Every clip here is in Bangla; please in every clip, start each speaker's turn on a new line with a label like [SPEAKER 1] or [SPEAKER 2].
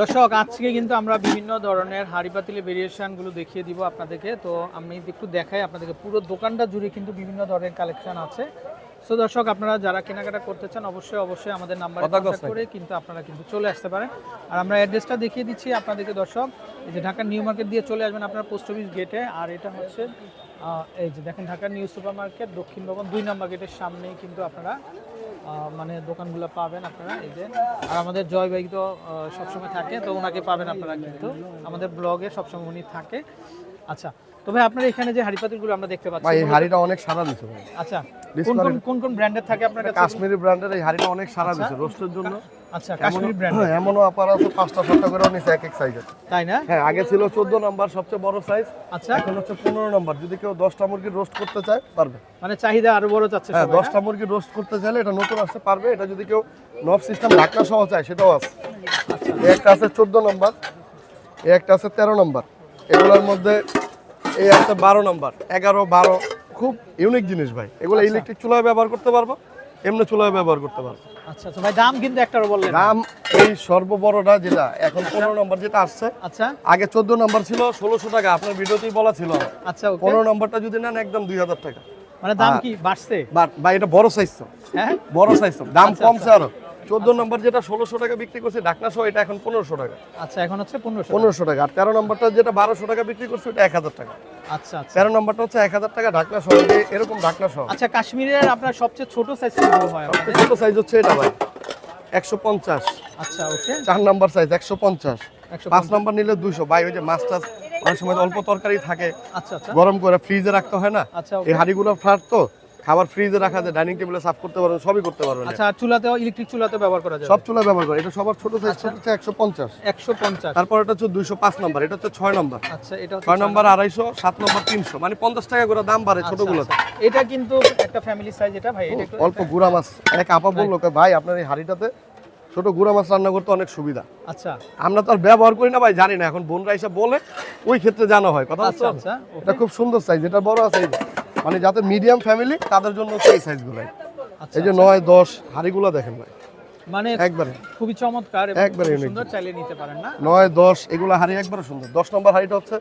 [SPEAKER 1] দর্শক আজকে কিন্তু আমরা বিভিন্ন ধরনের হাড়ি পাতিলের ভেরিয়েশনগুলো দেখিয়ে দিব আপনাদেরকে। তো আমি একটু দেখাই আপনাদেরকে পুরো দোকানটা জুড়ে কিন্তু বিভিন্ন ধরনের কালেকশন আছে। সো দর্শক আপনারা যারা কেনাকাটা করতে চান অবশ্যই অবশ্যই আমাদের নাম্বারে কন্ট্যাক্ট করে কিন্তু আপনারা কিন্তু চলে আসতে পারেন। আর আমরা অ্যাড্রেসটা দেখিয়ে দিচ্ছি আপনাদেরকে দর্শক। এই যে ঢাকা নিউ মার্কেট দিয়ে চলে আসবেন আপনার পোস্ট অফিস গেটে আর এটা হচ্ছে এই যে দেখেন ঢাকা নিউ সুপার মার্কেট দক্ষিণ ভবন দুই নম্বর গেটের সামনেই কিন্তু আপনারা মানে দোকানগুলো পাবেন আপনারা, এই যে। আর আমাদের জয় ভাই তো সবসময় থাকে, তো ওনাকে পাবেন আপনারা কিন্তু। আমাদের ব্লগে সবসময় উনি থাকে। আচ্ছা তো ভাই আপনার এখানে যে হাড়িপাতিলগুলো আমরা দেখতে পাচ্ছি
[SPEAKER 2] ভাই এই হাড়িটা অনেক সারা দিছে ভাই।
[SPEAKER 1] আচ্ছা কোন কোন কোন কোন ব্র্যান্ডের থাকে আপনার কাছে?
[SPEAKER 2] কাশ্মীরি ব্র্যান্ডের এই হাড়িটা অনেক সারা দিছে রোস্টের জন্য।
[SPEAKER 1] আচ্ছা কাশ্মীরি ব্র্যান্ড
[SPEAKER 2] হ্যাঁ, এমনও আপার আছে পাঁচটা সাতটা করে নিছে এক এক সাইজের
[SPEAKER 1] তাই না?
[SPEAKER 2] হ্যাঁ আগে ছিল চোদ্দ নাম্বার সবচেয়ে বড় সাইজ
[SPEAKER 1] আচ্ছা।
[SPEAKER 2] এখন হচ্ছে পনেরো নাম্বার। যদি কেউ দশটা মুরগি রোস্ট করতে চায় পারবে।
[SPEAKER 1] মানে চাহিদা আরও বড় চাচ্ছে
[SPEAKER 2] হ্যাঁ
[SPEAKER 1] সবাই না?
[SPEAKER 2] দশটা মুরগি রোস্ট করতে চাইলে এটা নতুন আসতে পারবে। এটা যদি কেউ নব সিস্টেম ঢাকনা সহ চায় সেটাও আছে।
[SPEAKER 1] আচ্ছা।
[SPEAKER 2] একটা আছে চোদ্দ নম্বর এই একটা আছে তেরো নম্বর। এগুলোর মধ্যে এই আছে বারো নম্বর এগারো বারো খুব ইউনিক জিনিস ভাই। এগুলো
[SPEAKER 1] আচ্ছা।
[SPEAKER 2] ইলেকট্রিক চুলায় ব্যবহার করতে পারব এমনি চুলায় ব্যবহার করতে পারব।
[SPEAKER 1] আচ্ছা আচ্ছা। ভাই দাম কিন্তু একটারও বললেন
[SPEAKER 2] দাম এই সর্ববড়টা যেটা এখন পনেরো নম্বর যেটা আসছে
[SPEAKER 1] আচ্ছা।
[SPEAKER 2] আগে চোদ্দ নম্বর ছিল ষোলোশো টাকা আপনার ভিডিওতেই বলা ছিল
[SPEAKER 1] আচ্ছা
[SPEAKER 2] পনেরো নম্বরটা যদি নেন একদম দুই হাজার টাকা।
[SPEAKER 1] মানে দাম। কি বাড়ছে?
[SPEAKER 2] এটা বড় সাইজ তো।
[SPEAKER 1] হ্যাঁ?
[SPEAKER 2] বড় সাইজ তো। দাম
[SPEAKER 1] আচ্ছা,
[SPEAKER 2] কমছে আরও। চোদ্দ নম্বর যেটা ষোলোশো টাকা বিক্রি করছে ঢাকনা সহ এটা এখন পনেরোশো টাকা।
[SPEAKER 1] আচ্ছা এখন হচ্ছে পনেরোশো
[SPEAKER 2] পনেরোশো টাকা। আর তেরো নম্বরটা যেটা বারোশো টাকা বিক্রি করছে ওটা এক হাজার টাকা।
[SPEAKER 1] আচ্ছা আচ্ছা।
[SPEAKER 2] তেরো নম্বরটা হচ্ছে এক হাজার টাকা ঢাকনা সহ এরকম ঢাকনা সহ।
[SPEAKER 1] আচ্ছা কাশ্মীরের আপনার সবচেয়ে ছোট সাইজ হয়?
[SPEAKER 2] ছোট সাইজ হচ্ছে এটা ভাই। একশো পঞ্চাশ।
[SPEAKER 1] আচ্ছা ওকে।
[SPEAKER 2] চার নম্বর সাইজ একশো পঞ্চাশ। পাঁচ নম্বর নিলে দুইশো। ভাই ওই যে মাছ টাছ অনেক সময় অল্প তরকারি থাকে।
[SPEAKER 1] আচ্ছা আচ্ছা।
[SPEAKER 2] গরম করে ফ্রিজে রাখতে হয় না?
[SPEAKER 1] আচ্ছা
[SPEAKER 2] এই হাঁড়িগুলো ফ্ল্যাট তো? খাবার ফ্রিজে রাখা যায় ডাইনিং টেবিলে সাফ করতে পারবেন সবই করতে পারবেন।
[SPEAKER 1] আচ্ছা চুলাতেও ইলেকট্রিক চুলাতে ব্যবহার করা যাবে?
[SPEAKER 2] সব চুলা ব্যবহার করে এটা সবার ছোট সাইজ
[SPEAKER 1] আচ্ছা।
[SPEAKER 2] হচ্ছে একশো পঞ্চাশ।
[SPEAKER 1] একশো পঞ্চাশ।
[SPEAKER 2] তারপর এটা হচ্ছে দুইশো পাঁচ নম্বর এটা হচ্ছে ছয় নম্বর।
[SPEAKER 1] আচ্ছা এটা হচ্ছে
[SPEAKER 2] ছয় নম্বর আড়াইশো সাত নম্বর তিনশো। মানে পঞ্চাশ টাকা করে দাম বাড়ে
[SPEAKER 1] আচ্ছা,
[SPEAKER 2] ছোটগুলো
[SPEAKER 1] আচ্ছা। এটা কিন্তু একটা ফ্যামিলি সাইজ এটা ভাই এটা একটু
[SPEAKER 2] অল্প গুড়া মাছ। এক আপা বলল "কে ভাই আপনার এই হাঁড়িটাতে ছোট গুড়া মাছ রান্না করতে অনেক সুবিধা।
[SPEAKER 1] আচ্ছা।
[SPEAKER 2] আমরা তো আর ব্যবহার করি না ভাই জানি না। এখন বোনরা এসে বলে ওই ক্ষেত্রে জানা হয়। কথা
[SPEAKER 1] আচ্ছা
[SPEAKER 2] এটা খুব সুন্দর সাইজ এটা বড় যে। মানে যাদের মিডিয়াম ফ্যামিলি তাদের জন্য এই সাইজগুলো
[SPEAKER 1] আচ্ছা
[SPEAKER 2] এই যে নয় দশ হাঁড়িগুলো দেখেন ভাই।
[SPEAKER 1] মানে
[SPEAKER 2] একবারে।
[SPEAKER 1] খুবই চমৎকার
[SPEAKER 2] একবারে
[SPEAKER 1] সুন্দর চাইলে নিতে পারেন না?
[SPEAKER 2] নয় দশ এগুলো হাঁড়ি একবারে সুন্দর। দশ নম্বর হাঁড়িটা হচ্ছে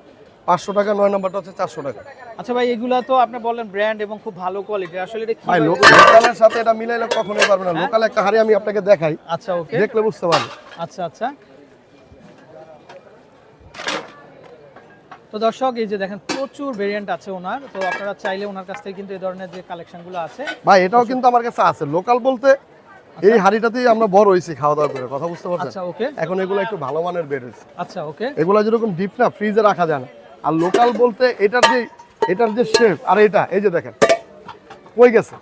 [SPEAKER 2] পাঁচশো টাকা নয় নম্বরটা হচ্ছে চারশো টাকা।
[SPEAKER 1] আচ্ছা ভাই এগুলা তো আপনি বললেন ব্র্যান্ড এবং খুব ভালো কোয়ালিটি আসলে এটা কি
[SPEAKER 2] ভাই লোকালের সাথে এটা মিলাইলে কখনোই পারবে না। লোকাল একটা হাঁড়ি আমি আপনাকে দেখাই।
[SPEAKER 1] আচ্ছা ওকে।
[SPEAKER 2] দেখলে বুঝতে পারবে
[SPEAKER 1] আচ্ছা আচ্ছা। তো দর্শক এই যে দেখেন প্রচুর ভেরিয়েন্ট আছে ওনার। তো আপনারা চাইলে ওনার কাছ থেকে কিন্তু এই ধরনের যে কালেকশনগুলো আছে
[SPEAKER 2] ভাই এটাও কিন্তু আমার কাছে আছে। লোকাল বলতে এই হাঁড়িটাতেই আমরা বড় হয়েছি খাওয়া দাওয়া করে কথা বুঝতে পারছেন?
[SPEAKER 1] আচ্ছা ওকে।
[SPEAKER 2] এখন এগুলো একটু ভালো মানের বের হয়েছে।
[SPEAKER 1] আচ্ছা ওকে।
[SPEAKER 2] এগুলো যেরকম ডিপ না ফ্রিজে রাখা যায় না। আর লোকাল বলতে এটার যে এটার যে শেপ আর এটা এই যে দেখেন কই গেছে?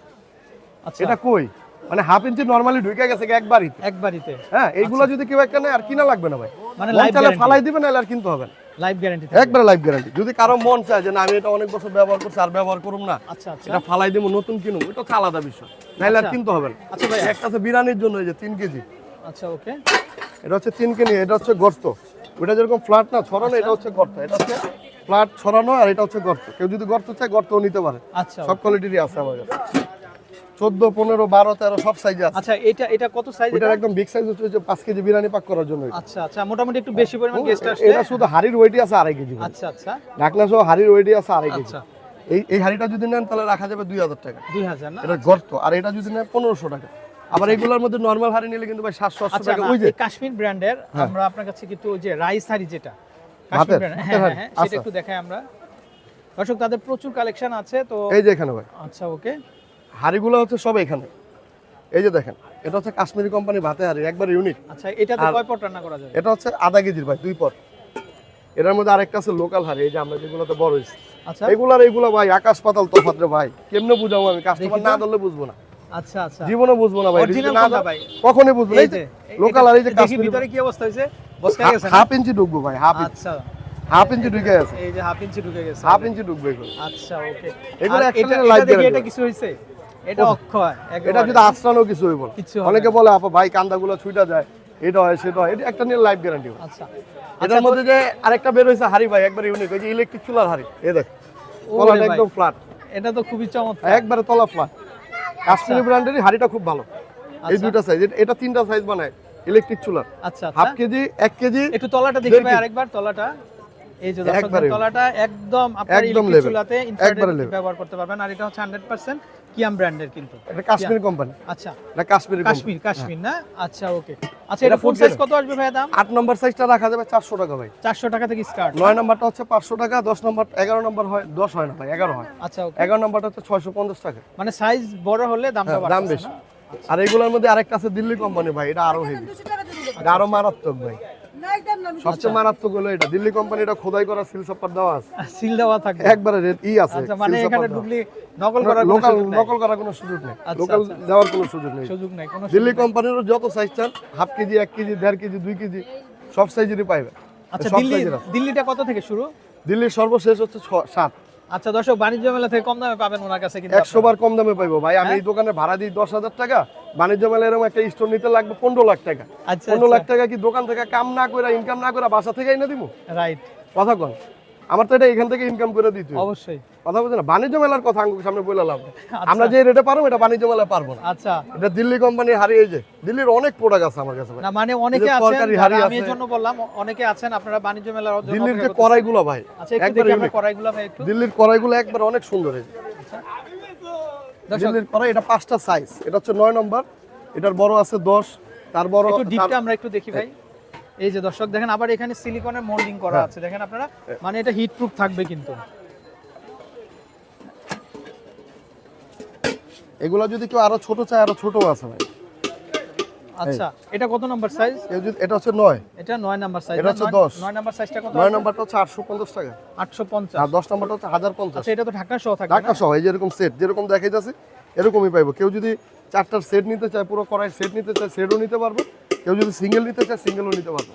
[SPEAKER 1] আচ্ছা।
[SPEAKER 2] এটা কই? মানে হাফ ইঞ্চি নরমালি ঢুকে গেছে একবারই?
[SPEAKER 1] একবারিতে
[SPEAKER 2] হ্যাঁ এইগুলো যদি কেউ একটা নেয় আর কিনা লাগবে না ভাই।
[SPEAKER 1] মানে guarantee।
[SPEAKER 2] ফালাই দিবে না আর কিনতে হবে না।
[SPEAKER 1] লাইফ গ্যারান্টি
[SPEAKER 2] একবারে লাইফ গ্যারান্টি যদি কারও মন চায় যে না আমি এটা অনেক বছর ব্যবহার করছি আর ব্যবহার করুম না
[SPEAKER 1] আচ্ছা আচ্ছা।
[SPEAKER 2] এটা ফালাই দেবো নতুন কিনুম এটা আলাদা বিষয়। নাইলে আর
[SPEAKER 1] আচ্ছা।
[SPEAKER 2] কিনতে হবে না।
[SPEAKER 1] আচ্ছা ভাই
[SPEAKER 2] একটা আছে বিরিয়ানির জন্য এই যে তিন কেজি।
[SPEAKER 1] আচ্ছা ওকে।
[SPEAKER 2] এটা হচ্ছে তিন কেজি এটা হচ্ছে গর্ত। ওটা যেরকম ফ্ল্যাট না ছড়ানো এটা হচ্ছে গর্ত। এটা হচ্ছে ফ্ল্যাট ছড়ানো আর এটা হচ্ছে গর্ত। কেউ যদি গর্ত চায় গর্তও নিতে পারে।
[SPEAKER 1] আচ্ছা
[SPEAKER 2] সব কোয়ালিটিরই আছে আমার কাছে চোদ্দ পনেরো বারো তেরো সব সাইজে আছে।
[SPEAKER 1] আচ্ছা এটা এটা কত সাইজ
[SPEAKER 2] ওটার একদম বিগ সাইজ হচ্ছে যে পাঁচ কেজি বিরিয়ানি পাক করার জন্য
[SPEAKER 1] আচ্ছা আচ্ছা মোটামুটি একটু বেশি পরিমাণ গেস্ট আসলে।
[SPEAKER 2] এটা শুধু হাড়ির ওয়েটই আছে আড়াই কেজি
[SPEAKER 1] আচ্ছা আচ্ছা।
[SPEAKER 2] ঢাকনা সহ হাড়ির ওয়েটই আছে আড়াই কেজি।
[SPEAKER 1] আচ্ছা।
[SPEAKER 2] এই এই হাড়িটা যদি নেন তাহলে রাখা যাবে দুই হাজার টাকা।
[SPEAKER 1] দুই হাজার না?
[SPEAKER 2] এটা গর্ত আর এটা যদি নেন পনেরোশো টাকা। আবার এইগুলোর মধ্যে নর্মাল হাড়ি নিলে কিন্তু ভাই সাতশো আটশো
[SPEAKER 1] আচ্ছা
[SPEAKER 2] টাকা। ওই যে
[SPEAKER 1] কাশ্মীর ব্র্যান্ডের আমরা আপনার কাছে কিন্তু ওই যে রাইস হাড়ি যেটা কাশ্মীর? হ্যাঁ হ্যাঁ হ্যাঁ, সেটা
[SPEAKER 2] আচ্ছা।
[SPEAKER 1] একটু দেখাই আমরা। দর্শক তাদের প্রচুর কালেকশন আছে তো
[SPEAKER 2] এই যে এখানে ভাই।
[SPEAKER 1] আচ্ছা ওকে।
[SPEAKER 2] হাড়িগুলো হচ্ছে সব এখানে। এই যে দেখেন এটা হচ্ছে কাশ্মীরি কোম্পানি ভাতে হাড়ি একবার ইউনিক
[SPEAKER 1] আচ্ছা
[SPEAKER 2] আর-
[SPEAKER 1] কয় পট রান্না করা যাবে
[SPEAKER 2] এটা হচ্ছে আধা কেজির ভাই দুই পর এটার মধ্যে আরেকটা আছে লোকাল হাড়ি এই যে আমরা যেগুলোতে বড় হয়েছি।
[SPEAKER 1] আচ্ছা।
[SPEAKER 2] এগুলার এগুলো ভাই আকাশ পাতাল তফাত রে ভাই। কেমনে বুঝাবো আমি? কাস্টমার না ধরলে বুঝব না।
[SPEAKER 1] আচ্ছা আচ্ছা।
[SPEAKER 2] জীবনে বুঝব না ভাই
[SPEAKER 1] ভাই?
[SPEAKER 2] কখনই বুঝব না।
[SPEAKER 1] এই যে
[SPEAKER 2] লোকাল এই যে কাশ্মীরি
[SPEAKER 1] ভিতরে কি অবস্থা বসকা গেছে
[SPEAKER 2] হাফ ইঞ্চি ঢুকবো ভাই হাফ ইঞ্চি।
[SPEAKER 1] আচ্ছা।
[SPEAKER 2] হাফ ইঞ্চি ঢুকে আছে
[SPEAKER 1] এই যে হাফ ইঞ্চি ঢুকে গেছে।
[SPEAKER 2] হাফ ইঞ্চি ঢুকবে এগুলো।
[SPEAKER 1] আচ্ছা ওকে।
[SPEAKER 2] এগুলো একটা
[SPEAKER 1] এটা
[SPEAKER 2] live
[SPEAKER 1] এটা এটা কিছু হয়েছে? এটা অক্ষয়
[SPEAKER 2] এটা যদি আশ্রানো কিছু হইব অনেকে বলে আপা ভাই কান্দাগুলো ছুইটা যায় এটা হয় সেটা হয়। এটা একটা নিয়ে লাইফ গ্যারান্টি
[SPEAKER 1] আচ্ছা।
[SPEAKER 2] এটার মধ্যে যে আরেকটা বের হয়েছে হাড়ি ভাই একবার ইউনিক ওই যে ইলেকট্রিক চুলার হাড়ি এই দেখ
[SPEAKER 1] ওরে
[SPEAKER 2] একদম ফ্ল্যাট
[SPEAKER 1] এটা তো খুবই চমৎকার।
[SPEAKER 2] একবারে তলা ফ্ল্যাট কাশ্মীরি ব্র্যান্ডেরই হাড়িটা খুব ভালো। এই
[SPEAKER 1] আচ্ছা।
[SPEAKER 2] দুইটা সাইজ এটা তিনটা সাইজ বানায় ইলেকট্রিক চুলার।
[SPEAKER 1] আচ্ছা
[SPEAKER 2] হাফ
[SPEAKER 1] আচ্ছা
[SPEAKER 2] কেজি এক কেজি
[SPEAKER 1] একটু তলাটা দেখি ভাই আরেকবার তলাটা। এই যে তলাটা একদম আপনার ইলেকট্রিক চুলাতে ব্যবহার করতে পারবেন। আর এটা হচ্ছে 100% কিয়াম ব্র্যান্ডের কিন্তু।
[SPEAKER 2] এটা কাশ্মীর কোম্পানি
[SPEAKER 1] আচ্ছা।
[SPEAKER 2] এটা কাশ্মীরি
[SPEAKER 1] কাশ্মীর কাশ্মীর না? আচ্ছা ওকে আচ্ছা
[SPEAKER 2] এটা
[SPEAKER 1] ফুল সাইজ কত আসবে ভাই দাম?
[SPEAKER 2] আট নম্বর সাইজটা রাখা যাবে চারশো টাকা ভাই।
[SPEAKER 1] 400 টাকা থেকে স্টার্ট
[SPEAKER 2] নয় নম্বরটা হচ্ছে পাঁচশো টাকা দশ নম্বর এগারো নম্বর হয় দশ হয় না ভাই এগারো হয়।
[SPEAKER 1] আচ্ছা ওকে
[SPEAKER 2] এগারো নম্বরটা হচ্ছে ছয়শো পঞ্চাশ টাকা।
[SPEAKER 1] মানে সাইজ বড় হলে দামটা
[SPEAKER 2] হ্যাঁ, দাম
[SPEAKER 1] বাড়বে
[SPEAKER 2] বেশি। আর এগুলোর মধ্যে আরেকটা আছে দিল্লি কোম্পানি ভাই এটা আরও হেভি এটা আরও মারাত্মক ভাই। সবচেয়ে মারাত্মক হলো এটা। দিল্লি কোম্পানি এটা খোদাই করা সিল সাপ্পার দেওয়া আছে।
[SPEAKER 1] সিল দেওয়া থাকে
[SPEAKER 2] একবারে রেট ই আছে
[SPEAKER 1] আচ্ছা মানে এখানে ডুবলি নকল করার কোনো
[SPEAKER 2] লোকাল নকল করার কোনো সুযোগ নেই।
[SPEAKER 1] আচ্ছা,
[SPEAKER 2] লোকাল
[SPEAKER 1] আচ্ছা।
[SPEAKER 2] দেওয়ার কোনো সুযোগ নেই।
[SPEAKER 1] সুযোগ নাই কোনো
[SPEAKER 2] দিল্লি
[SPEAKER 1] কোম্পানিরও
[SPEAKER 2] কোম্পানির যত সাইজ চান হাফ কেজি এক কেজি দেড় কেজি দুই কেজি সব সাইজেরই পাইবে।
[SPEAKER 1] আচ্ছা দিল্লি দিল্লিটা কত থেকে শুরু?
[SPEAKER 2] দিল্লির সর্বশেষ হচ্ছে সাত।
[SPEAKER 1] আচ্ছা দর্শক বাণিজ্য মেলা থেকে কম দামে পাবেন ওনার কাছে কিন্তু
[SPEAKER 2] একশো বার কম দামে পাইবো। ভাই আমি
[SPEAKER 1] হ্যাঁ?
[SPEAKER 2] এই দোকানে ভাড়া দিই দশ হাজার টাকা। বাণিজ্য মেলা এরকম একটা স্টোর নিতে লাগবে পনেরো লাখ টাকা।
[SPEAKER 1] আচ্ছা
[SPEAKER 2] পনেরো লাখ টাকা কি দোকান থেকে কাম না করে ইনকাম না করে বাসা থেকে এনে দিবো
[SPEAKER 1] রাইট
[SPEAKER 2] কথা কন। আমার তো এটা এখান থেকে ইনকাম করে দিতে
[SPEAKER 1] অবশ্যই।
[SPEAKER 2] কথা বলছে না? বাণিজ্য মেলার কথা সামনে বলে লাভ
[SPEAKER 1] আচ্ছা।
[SPEAKER 2] আমরা যে রেটে পারব এটা বাণিজ্য মেলায় পারব না।
[SPEAKER 1] আচ্ছা।
[SPEAKER 2] এটা দিল্লি কোম্পানি হারিয়ে যে দিল্লির অনেক প্রোডাক্ট আছে আমার কাছে
[SPEAKER 1] না মানে অনেকে আছেন আমি এই জন্য বললাম অনেকে আছেন আপনারা বাণিজ্য মেলার জন্য
[SPEAKER 2] দিল্লির যে কড়াইগুলো ভাই
[SPEAKER 1] আচ্ছা একটু
[SPEAKER 2] একবার
[SPEAKER 1] আমরা কড়াইগুলো ভাই একটু।
[SPEAKER 2] দিল্লির কড়াইগুলো একবার অনেক সুন্দর যে।
[SPEAKER 1] দর্শক
[SPEAKER 2] দিল্লির কড়াই এটা পাঁচটা সাইজ এটা হচ্ছে নয় নম্বর এটার বড় আছে দশ তার বড়
[SPEAKER 1] একটু ডিপটা আমরা একটু দেখি ভাই। এই যে দর্শক দেখেন আবার এখানে সিলিকনের মোল্ডিং করা
[SPEAKER 2] হ্যাঁ।
[SPEAKER 1] আছে। দেখেন আপনারা মানে এটা হিট প্রুফ থাকবে কিন্তু।
[SPEAKER 2] এগুলো যদি কেউ আরও ছোট চায় আরও ছোট আছে ভাই।
[SPEAKER 1] আচ্ছা এটা কত নাম্বার সাইজ
[SPEAKER 2] এটা হচ্ছে নয়।
[SPEAKER 1] এটা নাম্বার সাইজ
[SPEAKER 2] এটা হচ্ছে 10
[SPEAKER 1] নয় নাম্বার সাইজটা কত
[SPEAKER 2] নম্বরটা হচ্ছে আটশো পঞ্চাশ টাকা। আর নম্বরটা হচ্ছে
[SPEAKER 1] আচ্ছা এটা তো ঢাকা সহ থাকবে
[SPEAKER 2] ঢাকা সহ এই যেরকম সেট যেরকম দেখাই যাচ্ছে এরকমই পাইবো। কেউ যদি চারটার সেট নিতে চায় পুরো কড়াই সেট নিতে চায় সেটও নিতে পারব। কেউ যদি সিঙ্গেল নিতে চায় সিঙ্গেলও নিতে পারব।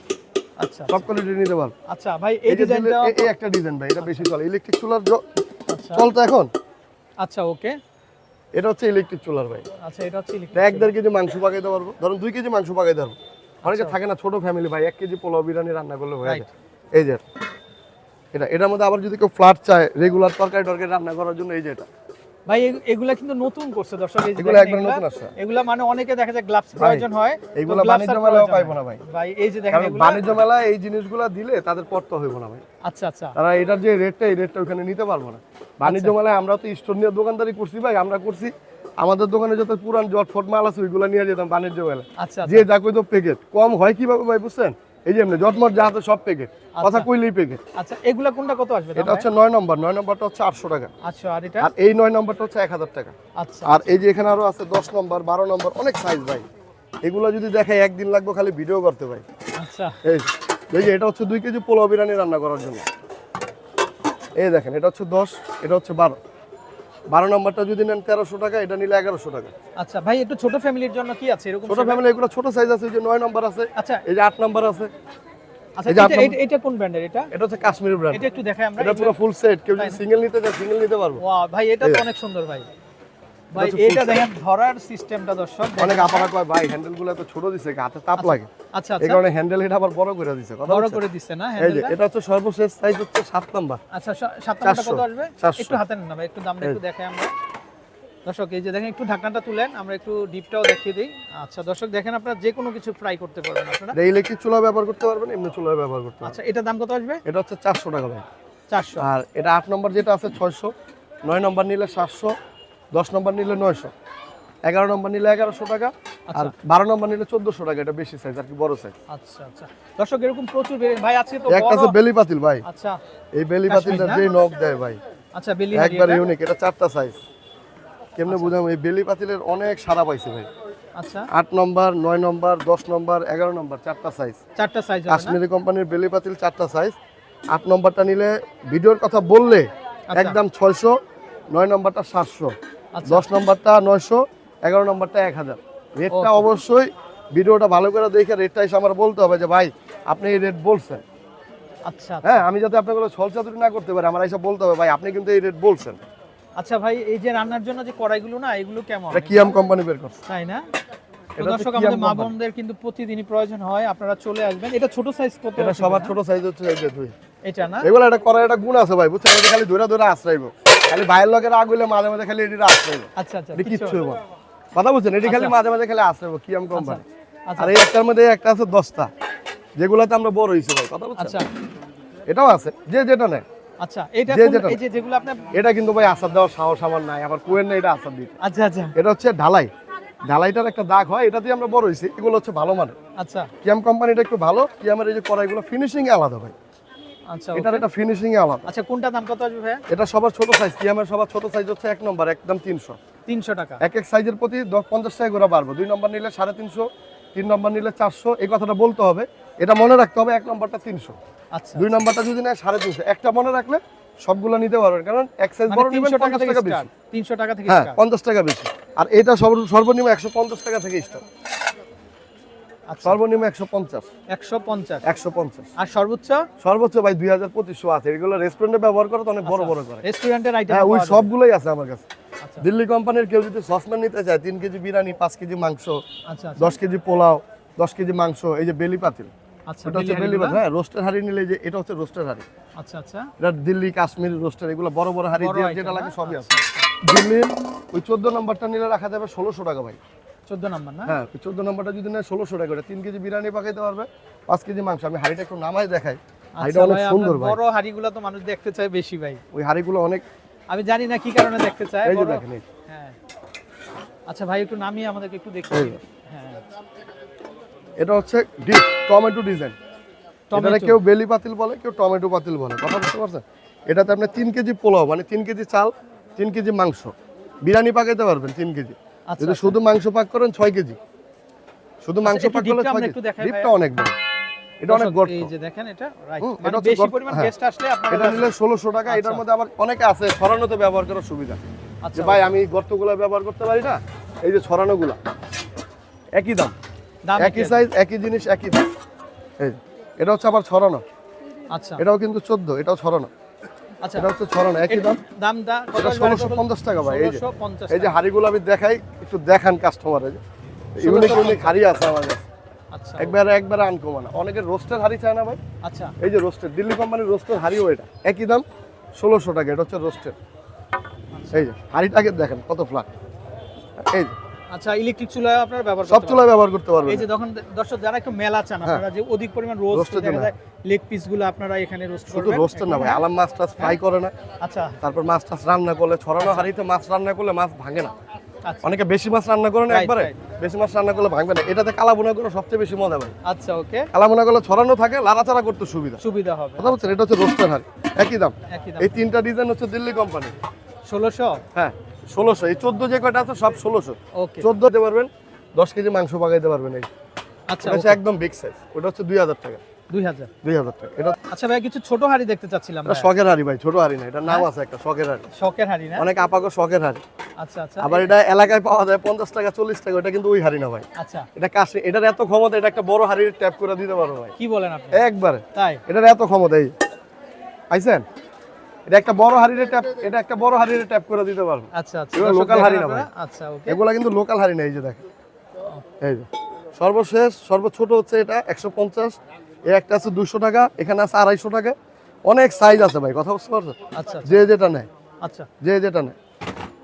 [SPEAKER 1] আচ্ছা
[SPEAKER 2] সব কোয়ালিটি নিতে পারব।
[SPEAKER 1] আচ্ছা ভাই এই ডিজাইনটা
[SPEAKER 2] এই- একটা ডিজাইন ভাই এটা বেশি চলে। ইলেকট্রিক চুলার
[SPEAKER 1] আচ্ছা।
[SPEAKER 2] চলতো এখন।
[SPEAKER 1] আচ্ছা ওকে।
[SPEAKER 2] এটা হচ্ছে ইলেকট্রিক চুলার ভাই।
[SPEAKER 1] আচ্ছা এটা হচ্ছে
[SPEAKER 2] এটা এক দেড় কেজি মাংস পাকাইতে পারব। ধরুন দুই কেজি মাংস পাকাইতে পারব। অনেকে
[SPEAKER 1] আচ্ছা।
[SPEAKER 2] থাকে না ছোট ফ্যামিলি ভাই এক কেজি পোলাও বিরিয়ানি রান্না করলে হয়ে যায়। এই যে। এটা এটার মধ্যে আবার যদি কেউ ফ্ল্যাট চায় রেগুলার তরকারি টরকারি রান্না করার জন্য এই যে এটা।
[SPEAKER 1] ভাই এগ- এগুলা কিন্তু নতুন করছে দর্শক যে
[SPEAKER 2] এগুলো একবার নতুন আসছে।
[SPEAKER 1] এগুলা মানে অনেকে দেখা যায় গ্লাভস প্রয়োজন হয়
[SPEAKER 2] এগুলো বাণিজ্য পাইবো না ভাই।
[SPEAKER 1] ভাই এই যে দেখেন
[SPEAKER 2] বাণিজ্য মেলায় এই জিনিসগুলো দিলে তাদের পড়তে হইব না ভাই।
[SPEAKER 1] আচ্ছা আচ্ছা।
[SPEAKER 2] তারা এটার যে রেটটা এই রেটটা ওখানে নিতে পারব না। বাণিজ্য মেলায় আমরা তো স্টোর নিয়ে দোকানদারি করছি ভাই। আমরা করছি আমাদের দোকানে যত পুরান জট ফট মাল আছে ওইগুলো নিয়ে যেতাম বাণিজ্য মেলায়।
[SPEAKER 1] আচ্ছা
[SPEAKER 2] যে যা কই তো প্যাকেট কম হয় কীভাবে ভাই বুঝছেন? এই যে এমনি জটমট যা আছে সব প্যাকেট কথা কইলেই প্যাকেট
[SPEAKER 1] আচ্ছা এগুলা কোনটা কত আসবে
[SPEAKER 2] এটা হচ্ছে নয় নম্বর নয় নম্বরটা হচ্ছে আটশো টাকা।
[SPEAKER 1] আচ্ছা আর এটা?
[SPEAKER 2] আর এই নয় নম্বরটা হচ্ছে এক হাজার টাকা।
[SPEAKER 1] আচ্ছা।
[SPEAKER 2] আর এই যে এখানে আরও আছে দশ নম্বর বারো নম্বর অনেক সাইজ ভাই। এগুলো যদি দেখাই একদিন লাগবে খালি ভিডিও করতে ভাই।
[SPEAKER 1] আচ্ছা।
[SPEAKER 2] এই এই যে এটা হচ্ছে দুই কেজি পোলাও বিরিয়ানি রান্না করার জন্য। এই দেখেন এটা হচ্ছে দশ এটা হচ্ছে বারো। বারো নম্বরটা যদি নেন তেরোশো টাকা এটা নিলে এগারোশো টাকা।
[SPEAKER 1] আচ্ছা ভাই একটু ছোট ফ্যামিলির জন্য কি আছে? এরকম
[SPEAKER 2] ছোট ফ্যামিলি এগুলো ছোট সাইজ আছে এই যে নয় নম্বর আছে
[SPEAKER 1] আচ্ছা।
[SPEAKER 2] এই যে আট নম্বর আছে।
[SPEAKER 1] আচ্ছা এটা- কোন ব্র্যান্ডের এটা?
[SPEAKER 2] এটা হচ্ছে কাশ্মীরি ব্র্যান্ড
[SPEAKER 1] এটা একটু দেখাই আমরা
[SPEAKER 2] এটা পুরো ফুল সেট কেউ যদি সিঙ্গেল নিতে চায় সিঙ্গেল নিতে পারব।
[SPEAKER 1] ওয়াও ভাই এটা তো অনেক সুন্দর ভাই। ভাই
[SPEAKER 2] হচ্ছে
[SPEAKER 1] এটা দেখেন ধরার সিস্টেমটা দর্শক
[SPEAKER 2] অনেক আপারা কয় ভাই হ্যান্ডেলগুলো ছোট দিছে হাতে তাপ লাগে।
[SPEAKER 1] আচ্ছা
[SPEAKER 2] এই
[SPEAKER 1] আচ্ছা।
[SPEAKER 2] কারণে হ্যান্ডেল এটা আবার বড় করে দিছে
[SPEAKER 1] বড় করে দিচ্ছে না
[SPEAKER 2] এই যে এটা হচ্ছে সর্বশেষ সাইজ হচ্ছে সাত নাম্বার।
[SPEAKER 1] আচ্ছা সা- নাম্বারটা কত আসবে? একটু হাতে নেন ভাই একটু দামটা একটু দেখাই আমরা। দর্শক এই যে দেখেন একটু ঢাকনাটা তুলেন আমরা একটু ডিপটাও দেখিয়ে দিই। আচ্ছা দর্শক দেখেন আপনারা যে কোনো কিছু ফ্রাই করতে পারবেন আপনারা।
[SPEAKER 2] এটা ইলেকট্রিক চুলা ব্যবহার করতে পারবেন এমনি চুলা ব্যবহার করতে পারবেন।
[SPEAKER 1] আচ্ছা এটার দাম কত আসবে?
[SPEAKER 2] এটা হচ্ছে চারশো টাকা ভাই।
[SPEAKER 1] চারশো।
[SPEAKER 2] আর এটা আট নম্বর যেটা আছে ছয়শো নয় নম্বর নিলে সাতশো দশ নম্বর নিলে নয়শো এগারো নম্বর নিলে এগারোশো টাকা আর বারো নম্বর নিলে চোদ্দশো টাকা এটা বেশি সাইজ আর কি বড় সাইজ
[SPEAKER 1] আচ্ছা আচ্ছা। দর্শক এরকম প্রচুর ভাই আজকে তো
[SPEAKER 2] একটা আছে বেলি পাতিল ভাই।
[SPEAKER 1] আচ্ছা।
[SPEAKER 2] এই বেলি পাতিলটা যে নখ দেয় ভাই।
[SPEAKER 1] আচ্ছা বেলি
[SPEAKER 2] একবার ইউনিক এটা চারটা সাইজ কেমনে বুঝাম এই বেলি পাতিলের অনেক সারা পাইছে ভাই।
[SPEAKER 1] আচ্ছা।
[SPEAKER 2] আট নম্বর নয় নম্বর দশ নম্বর এগারো নম্বর চারটা সাইজ
[SPEAKER 1] চারটা সাইজ
[SPEAKER 2] কাশ্মীরি কোম্পানির বেলি পাতিল চারটা সাইজ আট নম্বরটা নিলে ভিডিওর কথা বললে
[SPEAKER 1] আচ্ছা।
[SPEAKER 2] একদম ছয়শো নয় নম্বরটা সাতশো।
[SPEAKER 1] আচ্ছা।
[SPEAKER 2] দশ নম্বরটা নয়শো এগারো নম্বরটা এক হাজার। রেটটা অবশ্যই ভিডিওটা ভালো করে দেখে রেটটা এসে আমার বলতে হবে যে ভাই আপনি এই রেট বলছেন।
[SPEAKER 1] আচ্ছা
[SPEAKER 2] হ্যাঁ আমি যাতে আপনাকে ছলচাতুরি না করতে পারি আমার এসে বলতে হবে ভাই আপনি কিন্তু এই রেট বলছেন।
[SPEAKER 1] আচ্ছা ভাই এই যে রান্নার জন্য যে কড়াইগুলো না এগুলো কেমন?
[SPEAKER 2] এটা কিয়াম কোম্পানি বের করছে।
[SPEAKER 1] তাই না?
[SPEAKER 2] এটা
[SPEAKER 1] দর্শক আমাদের মা বোনদের কিন্তু প্রতিদিনই প্রয়োজন হয় আপনারা চলে আসবেন। এটা ছোট সাইজ কত
[SPEAKER 2] এটা সবার ছোট সাইজ হচ্ছে এই যে দুই।
[SPEAKER 1] এটা না?
[SPEAKER 2] এগুলো একটা করার একটা গুণ আছে ভাই বুঝছেন? এটা খালি ধরে ধরে আশ্রাইব খালি ভাইয়ের লোকের আগুলে মাঝে মাঝে খালি এটি আশ্রাইব
[SPEAKER 1] আচ্ছা আচ্ছা কিচ্ছু
[SPEAKER 2] হইব কথা বুঝছেন এটি খালি
[SPEAKER 1] আচ্ছা।
[SPEAKER 2] মাঝে মাঝে খালি আশ্রাইব কিয়াম কোম্পানি
[SPEAKER 1] আচ্ছা
[SPEAKER 2] আর এই একটার মধ্যে একটা আছে দশটা। যেগুলাতে আমরা বড় হয়েছি ভাই কথা
[SPEAKER 1] আচ্ছা।
[SPEAKER 2] এটাও আছে যে যেটা নেয়।
[SPEAKER 1] আচ্ছা এই যে যেগুলো আপনি
[SPEAKER 2] এটা কিন্তু ভাই আসার দেওয়ার সাহস আমার নাই আবার না এটা আসার দিতে।
[SPEAKER 1] আচ্ছা আচ্ছা।
[SPEAKER 2] এটা হচ্ছে ঢালাই। ঢালাইটার একটা দাগ হয় এটা দিয়ে আমরা বড় হয়েছি এগুলো হচ্ছে ভালো মানের।
[SPEAKER 1] আচ্ছা।
[SPEAKER 2] কিয়াম কোম্পানিটা একটু ভালো কিয়ামের এই যে কড়াইগুলো ফিনিশিং আলাদা ভাই।
[SPEAKER 1] আচ্ছা
[SPEAKER 2] এটার একটা ফিনিশিং আলাদা।
[SPEAKER 1] আচ্ছা কোনটা দাম কত আসবে ভাইয়া?
[SPEAKER 2] এটা সবার ছোট সাইজ কিয়ামের সবার ছোট সাইজ হচ্ছে এক নম্বর একদম তিনশো।
[SPEAKER 1] তিনশো টাকা।
[SPEAKER 2] এক এক সাইজের প্রতি দশ পঞ্চাশ টাকা করে বাড়বো। দুই নম্বর নিলে সাড়ে তিনশো তিন নম্বর নিলে চারশো এই কথাটা বলতে হবে। এটা মনে রাখতে হবে এক নম্বরটা তিনশো।
[SPEAKER 1] আচ্ছা।
[SPEAKER 2] দুই নম্বরটা যদি নেয় সাড়ে তিনশো। একটা মনে রাখলে সবগুলো নিতে পারবেন কারণ এক সাইজ
[SPEAKER 1] মানে
[SPEAKER 2] বড় নেবেন
[SPEAKER 1] তিনশো টাকা থেকে
[SPEAKER 2] বেশি।
[SPEAKER 1] স্টার্ট তিনশো টাকা থেকে
[SPEAKER 2] হ্যাঁ
[SPEAKER 1] স্টার্ট
[SPEAKER 2] পঞ্চাশ টাকা বেশি। আর এটা সর্বনিম্ন একশো পঞ্চাশ টাকা থেকে স্টার্ট সর্বনিম্ন একশো পঞ্চাশ।
[SPEAKER 1] একশো পঞ্চাশ।
[SPEAKER 2] একশো পঞ্চাশ।
[SPEAKER 1] আর সর্বোচ্চ?
[SPEAKER 2] সর্বোচ্চ ভাই দুই হাজার পঁচিশশো আছে। এগুলো রেস্টুরেন্টে ব্যবহার করে তো অনেক বড় বড় করে।
[SPEAKER 1] রেস্টুরেন্টের আইটেম
[SPEAKER 2] হ্যাঁ ওই সবগুলোই আছে আমার কাছে।
[SPEAKER 1] আচ্ছা।
[SPEAKER 2] দিল্লি কোম্পানির কেউ যদি সসম্যান নিতে চায় তিন কেজি বিরিয়ানি পাঁচ কেজি মাংস
[SPEAKER 1] আচ্ছা আচ্ছা।
[SPEAKER 2] দশ কেজি পোলাও দশ কেজি মাংস এই যে বেলি পাতিল।
[SPEAKER 1] আচ্ছা
[SPEAKER 2] এটা হচ্ছে বেলি পাতিল। হ্যাঁ রোস্টের হাড়ি নিলে যে এটা হচ্ছে রোস্টের হাড়ি।
[SPEAKER 1] আচ্ছা আচ্ছা।
[SPEAKER 2] এটা দিল্লি কাশ্মীর রোস্টার এগুলো বড় বড় হাড়ি
[SPEAKER 1] বড়
[SPEAKER 2] যে যেটা লাগে সবই আছে।
[SPEAKER 1] আচ্ছা,
[SPEAKER 2] দিল্লির ওই চোদ্দ নম্বরটা নিলে রাখা যাবে ষোলোশো টাকা ভাই।
[SPEAKER 1] চোদ্দ নাম্বার না?
[SPEAKER 2] হ্যাঁ চোদ্দ নম্বরটা যদি নেয় ষোলোশো টাকা করে। তিন কেজি বিরিয়ানি পাকাইতে পারবে পাঁচ কেজি মাংস। আমি হাড়িটা একটু নামাই দেখাই। হাড়িটা
[SPEAKER 1] আচ্ছা
[SPEAKER 2] অনেক সুন্দর ভাই।
[SPEAKER 1] বড় হাড়িগুলো তো মানুষ দেখতে চায় বেশি ভাই।
[SPEAKER 2] ওই হাড়িগুলো অনেক
[SPEAKER 1] আমি জানি না কি কারণে দেখতে চায়
[SPEAKER 2] এই যে
[SPEAKER 1] বড়-
[SPEAKER 2] দেখেন
[SPEAKER 1] হ্যাঁ। আচ্ছা ভাই একটু নামিয়ে আমাদেরকে একটু দেখি।
[SPEAKER 2] এই যে।
[SPEAKER 1] হ্যাঁ।
[SPEAKER 2] এটা হচ্ছে ডিপ টমেটো ডিজাইন। কেউ বেলি পাতিল বলে কেউ টমেটো পাতিল বলে। কথা বুঝতে পারছেন? এটাতে আপনি তিন কেজি পোলাও মানে তিন কেজি চাল তিন কেজি মাংস। বিরিয়ানি পাকাইতে পারবেন তিন কেজি। যদি শুধু মাংস পাক করেন ছয় কেজি। শুধু মাংস
[SPEAKER 1] আচ্ছা,
[SPEAKER 2] পাক করলে ছয় কেজি। ডিপটা অনেক বড়। এটা অনেক গর্ত।
[SPEAKER 1] এই যে দেখেন এটা রাইট মানে বেশি পরিমাণ
[SPEAKER 2] হ্যাঁ।
[SPEAKER 1] গেস্ট আসলে আপনারা
[SPEAKER 2] এটা নিলে ষোলোশো টাকা এটার
[SPEAKER 1] আচ্ছা।
[SPEAKER 2] মধ্যে আবার অনেকে আছে ছড়ানোতে ব্যবহার করার সুবিধা।
[SPEAKER 1] আচ্ছা
[SPEAKER 2] ভাই আমি গর্তগুলো ব্যবহার করতে পারি না? এই যে ছড়ানোগুলো। একই দাম।
[SPEAKER 1] দাম
[SPEAKER 2] একই সাইজ একই জিনিস একই দাম। এই এটা হচ্ছে আবার ছড়ানো।
[SPEAKER 1] আচ্ছা।
[SPEAKER 2] এটাও কিন্তু চোদ্দ এটাও ছড়ানো।
[SPEAKER 1] আচ্ছা।
[SPEAKER 2] এটা হচ্ছে ছড়ানো একই দাম?
[SPEAKER 1] দামটা কত
[SPEAKER 2] এটা ষোলোশো পঞ্চাশ টাকা ভাই এই যে। এই যে হাড়িগুলো আমি দেখাই একটু দেখান কাস্টমারে ইউনিক ইউনিক হাড়ি আছে আমার কাছে।
[SPEAKER 1] আচ্ছা।
[SPEAKER 2] একবারে একবারে আনকমন অনেকের রোস্টের হাড়ি চায় না ভাই।
[SPEAKER 1] আচ্ছা।
[SPEAKER 2] এই যে রোস্টের দিল্লি কোম্পানির রোস্টের হাড়িও এটা। একই দাম ষোলোশো টাকা এটা হচ্ছে রোস্টের এই যে হাড়িটাকে দেখেন কত ফ্ল্যাট এই যে
[SPEAKER 1] আচ্ছা ইলেকট্রিক চুলা আপনারা ব্যবহার
[SPEAKER 2] সব চুলায় ব্যবহার করতে পারবেন।
[SPEAKER 1] এই যে তখন দর্শক যারা একটু মেলা চান
[SPEAKER 2] হ্যাঁ।
[SPEAKER 1] আপনারা যে অধিক পরিমাণ রোস্ট দেখা যায় লেগ পিসগুলো আপনারা এখানে রোস্ট
[SPEAKER 2] শুধু
[SPEAKER 1] করবেন।
[SPEAKER 2] রোস্টের না ভাই আলাম মাছ টাছ ফ্রাই করে না।
[SPEAKER 1] আচ্ছা।
[SPEAKER 2] তারপর মাছ টাছ রান্না করলে ছড়ানো হাড়িতে মাছ রান্না করলে মাছ ভাঙে না।
[SPEAKER 1] আচ্ছা।
[SPEAKER 2] অনেকে বেশি মাছ রান্না করে না একবারে। বেশি মাছ রান্না করলে ভাঙবে না। এটাতে কালা বোনা করে সবচেয়ে বেশি মজা ভাই।
[SPEAKER 1] আচ্ছা ওকে।
[SPEAKER 2] কালা বোনা করলে ছড়ানো থাকে লাড়াচাড়া করতে সুবিধা।
[SPEAKER 1] সুবিধা হবে।
[SPEAKER 2] কথা বলছেন? এটা হচ্ছে রোস্টার হাড়ি। একই দাম।
[SPEAKER 1] একই দাম।
[SPEAKER 2] এই তিনটা ডিজাইন হচ্ছে দিল্লি কোম্পানি
[SPEAKER 1] ষোলোশো?
[SPEAKER 2] হ্যাঁ। ষোলোশো এই চোদ্দ যে কয়টা আছে সব ষোলোশো। চোদ্দ দিতে পারবেন দশ কেজি মাংস পাকাইতে পারবেন এই।
[SPEAKER 1] আচ্ছা
[SPEAKER 2] হচ্ছে একদম বিগ সাইজ ওটা হচ্ছে দুই হাজার টাকা।
[SPEAKER 1] দুই হাজার।
[SPEAKER 2] দুই হাজার টাকা। এটা
[SPEAKER 1] আচ্ছা ভাই কিছু ছোট হাড়ি দেখতে চাচ্ছিলাম
[SPEAKER 2] এটা শখের হাড়ি ভাই ছোট হাড়ি না এটা নাম আছে একটা শখের হাড়ি।
[SPEAKER 1] শখের হাড়ি না?
[SPEAKER 2] অনেক আপাকে শখের হাড়ি।
[SPEAKER 1] আচ্ছা আচ্ছা।
[SPEAKER 2] আবার এটা এলাকায় পাওয়া যায় পঞ্চাশ টাকা চল্লিশ টাকা ওটা কিন্তু ওই হাড়ি না ভাই।
[SPEAKER 1] আচ্ছা।
[SPEAKER 2] এটা কাশি এটার এত ক্ষমতা এটা একটা বড় হাড়ির ট্যাপ করে দিতে পারো ভাই।
[SPEAKER 1] কি বলেন আপনি?
[SPEAKER 2] একবারে।
[SPEAKER 1] তাই?
[SPEAKER 2] এটার এত ক্ষমতা এই। এটা একটা বড় হাড়ির ট্যাপ এটা একটা বড় হাড়ির ট্যাপ করে দিতে পারব।
[SPEAKER 1] আচ্ছা আচ্ছা।
[SPEAKER 2] এগুলো
[SPEAKER 1] দর্শক
[SPEAKER 2] হাড়ি না? ভাই।
[SPEAKER 1] আচ্ছা ওকে।
[SPEAKER 2] এগুলা কিন্তু লোকাল হাড়ি না এই যে দেখেন। এই যে। সর্বশেষ সর্বছোট হচ্ছে এটা একশো পঞ্চাশ এ একটা আছে দুশো টাকা এখানে আছে আড়াইশো টাকা। অনেক সাইজ আছে ভাই কথা বুঝতে পারছ
[SPEAKER 1] আচ্ছা
[SPEAKER 2] যে যেটা নেয়।
[SPEAKER 1] আচ্ছা।
[SPEAKER 2] যে যেটা নেয়।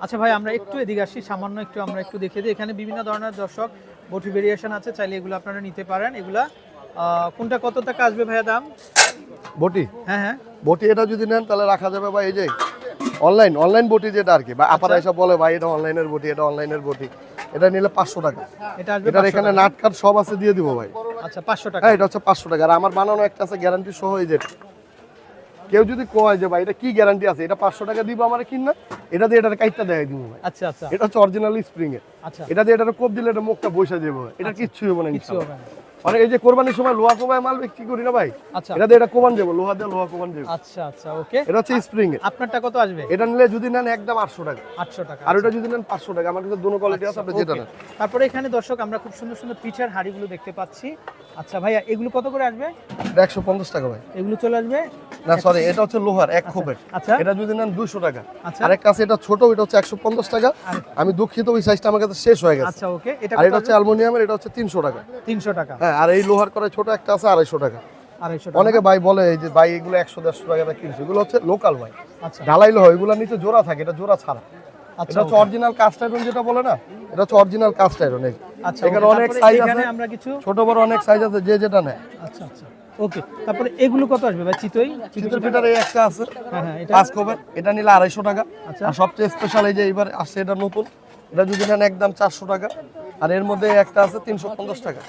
[SPEAKER 1] আচ্ছা ভাই আমরা একটু এদিকে আসি সামান্য একটু আমরা একটু দেখে দিই। এখানে বিভিন্ন ধরনের দর্শক বটি ভেরিয়েশন আছে চাইলে এগুলো আপনারা নিতে পারেন। এগুলা কোনটা কত টাকা আসবে ভাইয়া দাম?
[SPEAKER 2] বটি?
[SPEAKER 1] হ্যাঁ হ্যাঁ।
[SPEAKER 2] বটি এটা যদি নেন তাহলে রাখা যাবে ভাই এই যে অনলাইন অনলাইন বটি যেটা আর কি বা আপারা এসব বলে ভাই এটা অনলাইনের বটি এটা অনলাইনের বটি। এটা নিলে পাঁচশো টাকা।
[SPEAKER 1] এটা
[SPEAKER 2] এটার এখানে
[SPEAKER 1] টাকা।
[SPEAKER 2] নাট কাট সব আছে দিয়ে দিব ভাই।
[SPEAKER 1] আচ্ছা পাঁচশো টাকা।
[SPEAKER 2] হ্যাঁ এটা হচ্ছে পাঁচশো টাকা। আর আমার বানানো একটা আছে গ্যারান্টি সহ এই যে। কেউ যদি কয় যে ভাই এটা কি গ্যারান্টি আছে? এটা পাঁচশো টাকা দিব আমার কিনা এটা দিয়ে এটার কাইটটা দেখাই দিব ভাই।
[SPEAKER 1] আচ্ছা আচ্ছা।
[SPEAKER 2] এটা হচ্ছে অরিজিনাল স্প্রিং এর
[SPEAKER 1] আচ্ছা।
[SPEAKER 2] এটা দিয়ে এটার কোপ দিলে এটা মুখটা বসে যাবে। এটা কিচ্ছু হবে না।
[SPEAKER 1] কিছু
[SPEAKER 2] মানে এই যে কোরবানির সময় লোহা কোবায় মাল বিক্রি করি না ভাই?
[SPEAKER 1] আচ্ছা।
[SPEAKER 2] এটা এটা কোবান যাব লোহা দিয়ে লোহা কোবান যাব
[SPEAKER 1] আচ্ছা আচ্ছা ওকে।
[SPEAKER 2] এটা হচ্ছে স্প্রিং এর।
[SPEAKER 1] আপনারটা কত আসবে?
[SPEAKER 2] এটা নিলে যদি নেন একদম আটশো টাকা।
[SPEAKER 1] আটশো টাকা
[SPEAKER 2] আর ওটা যদি নেন পাঁচশো টাকা। আমার কাছে দুটো কোয়ালিটি আছে আপনি যেটা নেন।
[SPEAKER 1] তারপরে এখানে দর্শক আমরা খুব সুন্দর সুন্দর পিঠার হাড়িগুলো দেখতে পাচ্ছি। আচ্ছা ভাইয়া এগুলো কত করে আসবে?
[SPEAKER 2] এটা একশো পঞ্চাশ টাকা ভাই।
[SPEAKER 1] এগুলো চলে আসবে?
[SPEAKER 2] না সরি এটা হচ্ছে লোহার এক খোপের।
[SPEAKER 1] আচ্ছা।
[SPEAKER 2] এটা যদি নেন দুশো টাকা।
[SPEAKER 1] আচ্ছা।
[SPEAKER 2] আর একটা আছে এটা ছোট এটা হচ্ছে একশো পঞ্চাশ টাকা। আমি দুঃখিত ওই সাইজটা আমার কাছে শেষ হয়ে গেছে।
[SPEAKER 1] আচ্ছা ওকে। এটা
[SPEAKER 2] আর এটা হচ্ছে অ্যালুমিনিয়ামের এটা হচ্ছে তিনশো টাকা।
[SPEAKER 1] তিনশো টাকা।
[SPEAKER 2] হ্যাঁ আর এই লোহার করে ছোট একটা আছে আড়াইশো টাকা। অনেকে ভাই বলে এই যে ভাই এগুলো একশো দেড়শো টাকা কিনছে। এগুলো হচ্ছে লোকাল ভাই।
[SPEAKER 1] আচ্ছা।
[SPEAKER 2] ঢালাই লোহা এগুলো নিচে জোড়া থাকে এটা জোড়া ছাড়া।
[SPEAKER 1] আচ্ছা
[SPEAKER 2] এটা হচ্ছে অরিজিনাল কাস্ট আয়রন যেটা বলে না? এটা হচ্ছে অরিজিনাল কাস্ট আয়রন এই।
[SPEAKER 1] আচ্ছা
[SPEAKER 2] এখানে অনেক সাইজ আছে।
[SPEAKER 1] আমরা কিছু
[SPEAKER 2] ছোট বড় অনেক সাইজ আছে যে যেটা নেয়।
[SPEAKER 1] আচ্ছা আচ্ছা। ওকে তারপরে এগুলো কত আসবে ভাই চিতই?
[SPEAKER 2] চিত্র ফিটার এই একটা আছে।
[SPEAKER 1] হ্যাঁ হ্যাঁ এটা
[SPEAKER 2] পাঁচ কবের এটা নিলে আড়াইশো টাকা। আর সবচেয়ে স্পেশাল এই যে এবার আসছে এটা নতুন। এটা যদি নেন একদম চারশো টাকা। আর এর মধ্যে একটা আছে তিনশো পঞ্চাশ টাকা।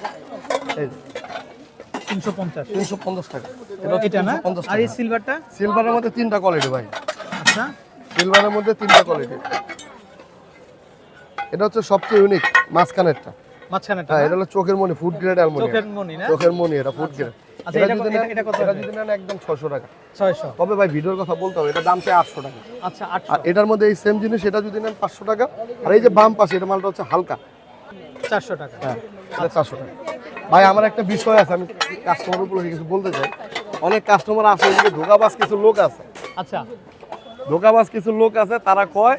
[SPEAKER 2] এই
[SPEAKER 1] তিনশো পঞ্চাশ।
[SPEAKER 2] তিনশো পঞ্চাশ টাকা। এটা
[SPEAKER 1] না?
[SPEAKER 2] পঞ্চাশ
[SPEAKER 1] আর এই। সিলভারটা
[SPEAKER 2] সিলভারের মধ্যে তিনটা কোয়ালিটি ভাই।
[SPEAKER 1] আচ্ছা।
[SPEAKER 2] সিলভারের মধ্যে তিনটা কোয়ালিটি এটা হচ্ছে সবচেয়ে ইউনিক মাঝখানেরটা।
[SPEAKER 1] মাঝখানেটা
[SPEAKER 2] হ্যাঁ এটা হলো চোখের মনি ফুড গ্রেড
[SPEAKER 1] চোখের মনি না?
[SPEAKER 2] চোখের মনি এটা ফুড গ্রেড
[SPEAKER 1] আচ্ছা,
[SPEAKER 2] এটা
[SPEAKER 1] এটা কত- এটা কত?
[SPEAKER 2] এটা যদি নেন একদম ছয়শো টাকা।
[SPEAKER 1] ছয়শো।
[SPEAKER 2] তবে ভাই ভিডিওর কথা বলতে হবে এটা দাম চাই আটশো টাকা।
[SPEAKER 1] আচ্ছা আটশো।
[SPEAKER 2] আর এটার মধ্যে এই সেম জিনিস এটা যদি নেন পাঁচশো টাকা। আর এই যে বাম পাশে এটা মালটা হচ্ছে হালকা।
[SPEAKER 1] চারশো টাকা।
[SPEAKER 2] হ্যাঁ এটা চারশো টাকা। ভাই আমার একটা বিষয় আছে আমি কাস্টমার উপরে কিছু বলতে চাই। অনেক কাস্টমার আছে এদিকে ধোকাবাজ কিছু লোক আছে।
[SPEAKER 1] আচ্ছা।
[SPEAKER 2] ধোকাবাজ কিছু লোক আছে তারা কয়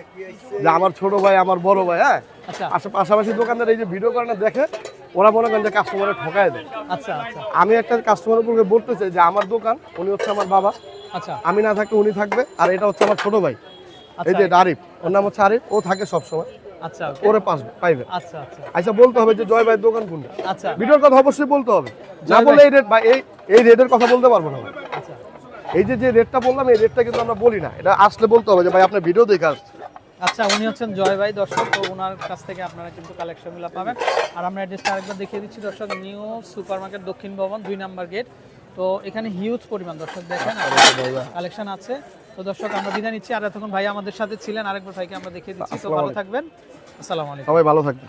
[SPEAKER 2] যে আমার ছোট ভাই আমার বড় ভাই হ্যাঁ?
[SPEAKER 1] আচ্ছা।
[SPEAKER 2] পাশাপাশি দোকানদার এই যে ভিডিও করে না দেখে ওরা মনে করেন যে কাস্টমারে ঠকায় দেয়।
[SPEAKER 1] আচ্ছা আচ্ছা।
[SPEAKER 2] আমি একটা কাস্টমার উপরে বলতে চাই যে আমার দোকান উনি হচ্ছে আমার বাবা।
[SPEAKER 1] আচ্ছা।
[SPEAKER 2] আমি না থাকলে উনি থাকবে আর এটা হচ্ছে আমার ছোট ভাই। এই
[SPEAKER 1] আচ্ছা
[SPEAKER 2] যে আরিফ ওর নাম হচ্ছে আরিফ ও থাকে সবসময়।
[SPEAKER 1] আচ্ছা.
[SPEAKER 2] ওরে পাসবে পাইবে।
[SPEAKER 1] আচ্ছা আচ্ছা।
[SPEAKER 2] আচ্ছা বলতে হবে যে জয় ভাইয়ের দোকান কোনটা?
[SPEAKER 1] আচ্ছা।
[SPEAKER 2] ভিডিওর কথা অবশ্যই বলতে হবে। না বলে এই রেট ভাই এই এই রেটের কথা বলতে পারব না ভাই। এই যে যে রেটটা বললাম এই রেটটা কিন্তু আমরা বলি না। এটা আসলে বলতে হবে যে ভাই আপনার ভিডিও দেখে আসছে
[SPEAKER 1] আচ্ছা উনি হচ্ছেন জয় ভাই দর্শক তো ওনার কাছ থেকে আপনারা কিন্তু কালেকশনগুলো পাবেন। আর আমরা অ্যাড্রেসটা আরেকবার দেখিয়ে দিচ্ছি দর্শক নিউ সুপার মার্কেট দক্ষিণ ভবন দুই নাম্বার গেট তো এখানে হিউজ পরিমাণ দর্শক দেখেন কালেকশন আছে। তো দর্শক আমরা বিদায় নিচ্ছি। আর এতক্ষণ ভাই আমাদের সাথে ছিলেন আরেকবার ভাইকে আমরা দেখিয়ে দিচ্ছি। তো ভালো থাকবেন। আসসালামু আলাইকুম।
[SPEAKER 2] সবাই ভালো থাকবে